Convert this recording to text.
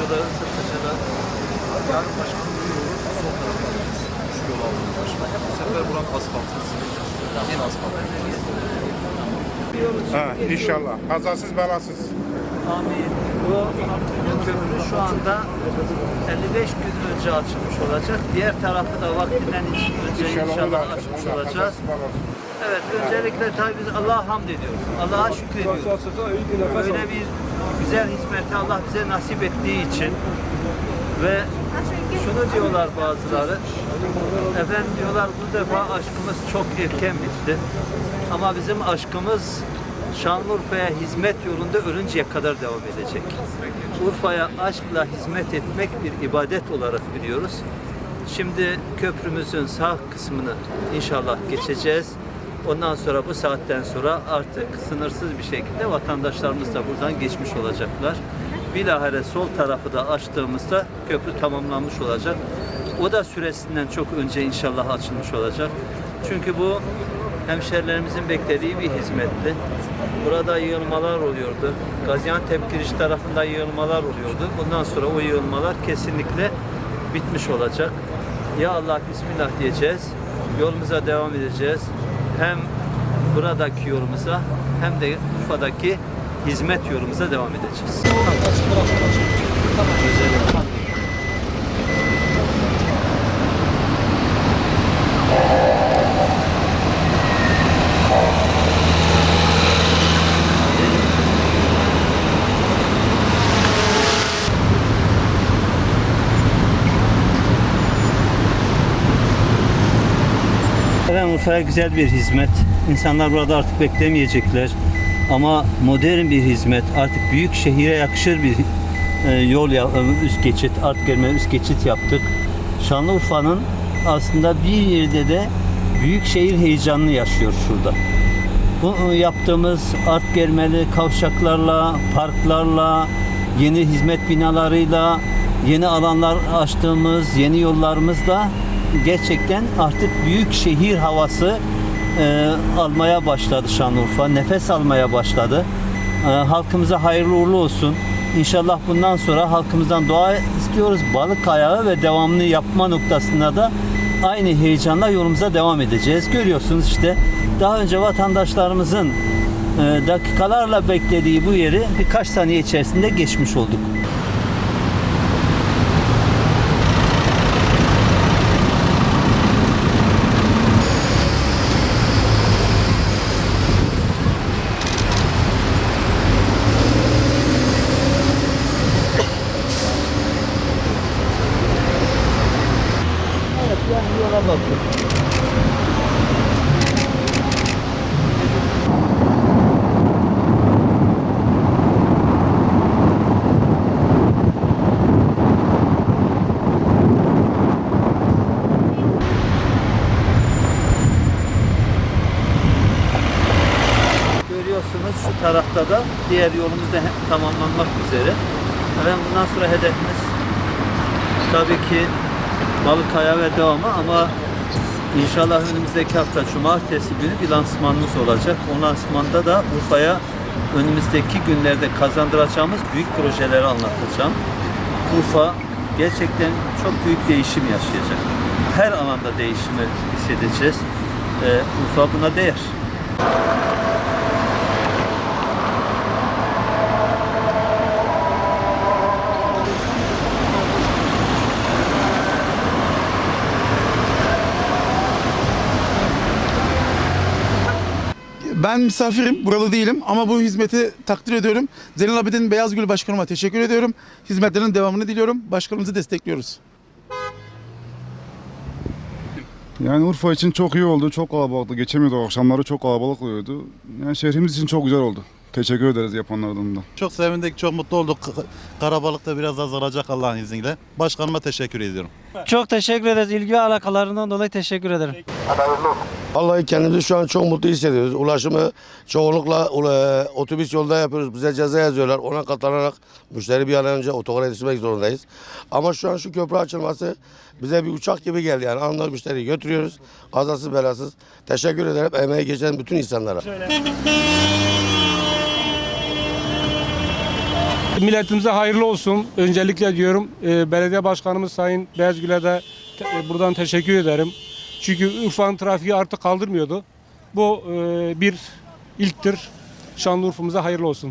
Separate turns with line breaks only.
Yarın şurada sırtlıcada yarın başkanım bu yolu sol tarafa gideceğiz. Şu yolu alıyoruz başkanım. Bu sefer asfaltı sileceğiz. Yeni asfalt.
Ha, inşallah. Kazasız belasız.
Amin. Bu köprü şu anda 55 gün önce açılmış olacak. Diğer tarafı da vaktinden önce
İnşallah,
inşallah açmış olacağız. Evet, öncelikle tabii biz Allah'a hamd ediyoruz. Allah'a şükrediyoruz. Böyle bir güzel hizmeti Allah bize nasip ettiği için ve şunu diyorlar bazıları. Efendim diyorlar bu defa aşkımız çok erken bitti. Ama bizim aşkımız Şanlıurfa'ya hizmet yolunda ölünceye kadar devam edecek. Urfa'ya aşkla hizmet etmek bir ibadet olarak biliyoruz. Şimdi köprümüzün sağ kısmını inşallah geçeceğiz. Ondan sonra bu saatten sonra artık sınırsız bir şekilde vatandaşlarımız da buradan geçmiş olacaklar. Bilahare sol tarafı da açtığımızda köprü tamamlanmış olacak. O da süresinden çok önce inşallah açılmış olacak. Çünkü bu hemşerilerimizin beklediği bir hizmetti. Burada yığılmalar oluyordu. Gaziantep giriş tarafında yığılmalar oluyordu. Bundan sonra o yığılmalar kesinlikle bitmiş olacak. Ya Allah Bismillah diyeceğiz. Yolumuza devam edeceğiz. Hem buradaki yolumuza hem de Urfa'daki hizmet yolumuza devam edeceğiz. Efendim Urfa'ya güzel bir hizmet. İnsanlar burada artık beklemeyecekler. Ama modern bir hizmet. Artık büyük şehire yakışır bir e, yol e, üst geçit, art gelme üst geçit yaptık. Şanlıurfa'nın aslında bir yerde de büyük şehir heyecanını yaşıyor şurada. Bu e, yaptığımız art germeli kavşaklarla, parklarla, yeni hizmet binalarıyla, yeni alanlar açtığımız, yeni yollarımızla gerçekten artık büyük şehir havası e, almaya başladı Şanlıurfa. Nefes almaya başladı. E, halkımıza hayırlı uğurlu olsun. İnşallah bundan sonra halkımızdan dua istiyoruz. Balık ayağı ve devamlı yapma noktasında da aynı heyecanla yolumuza devam edeceğiz. Görüyorsunuz işte daha önce vatandaşlarımızın e, dakikalarla beklediği bu yeri birkaç saniye içerisinde geçmiş olduk. Tarafta da diğer yolumuz da tamamlanmak üzere. Efendim bundan sonra hedefimiz tabii ki balık ayağı ve devamı ama inşallah önümüzdeki hafta cumartesi günü bir lansmanımız olacak. O lansmanda da Urfa'ya önümüzdeki günlerde kazandıracağımız büyük projeleri anlatacağım. Urfa gerçekten çok büyük değişim yaşayacak. Her alanda değişimi hissedeceğiz. Ee, Urfa buna değer.
Ben misafirim, buralı değilim ama bu hizmeti takdir ediyorum. Zeynel Abidin Beyazgül Başkanıma teşekkür ediyorum. Hizmetlerin devamını diliyorum. Başkanımızı destekliyoruz.
Yani Urfa için çok iyi oldu. Çok kalabalıktı. Geçemiyorduk akşamları çok kalabalık oluyordu. Yani şehrimiz için çok güzel oldu. Teşekkür ederiz yapanlardan da.
Çok sevindik, çok mutlu olduk. Karabalık da biraz azalacak Allah'ın izniyle. Başkanıma teşekkür ediyorum.
Çok teşekkür ederiz. İlgi ve alakalarından dolayı teşekkür ederim.
Hadi hayırlı olsun.
Vallahi kendimizi şu an çok mutlu hissediyoruz. Ulaşımı çoğunlukla e, otobüs yolda yapıyoruz. Bize ceza yazıyorlar. Ona katlanarak müşteri bir an önce otogara yetişmek zorundayız. Ama şu an şu köprü açılması bize bir uçak gibi geldi. Yani anında müşteriyi götürüyoruz. Kazasız belasız. Teşekkür ederim emeği geçen bütün insanlara.
Milletimize hayırlı olsun. Öncelikle diyorum e, belediye başkanımız Sayın Beyazgül'e de te- e, buradan teşekkür ederim. Çünkü Urfa'nın trafiği artık kaldırmıyordu. Bu e, bir ilktir. Şanlıurfa'mıza hayırlı olsun.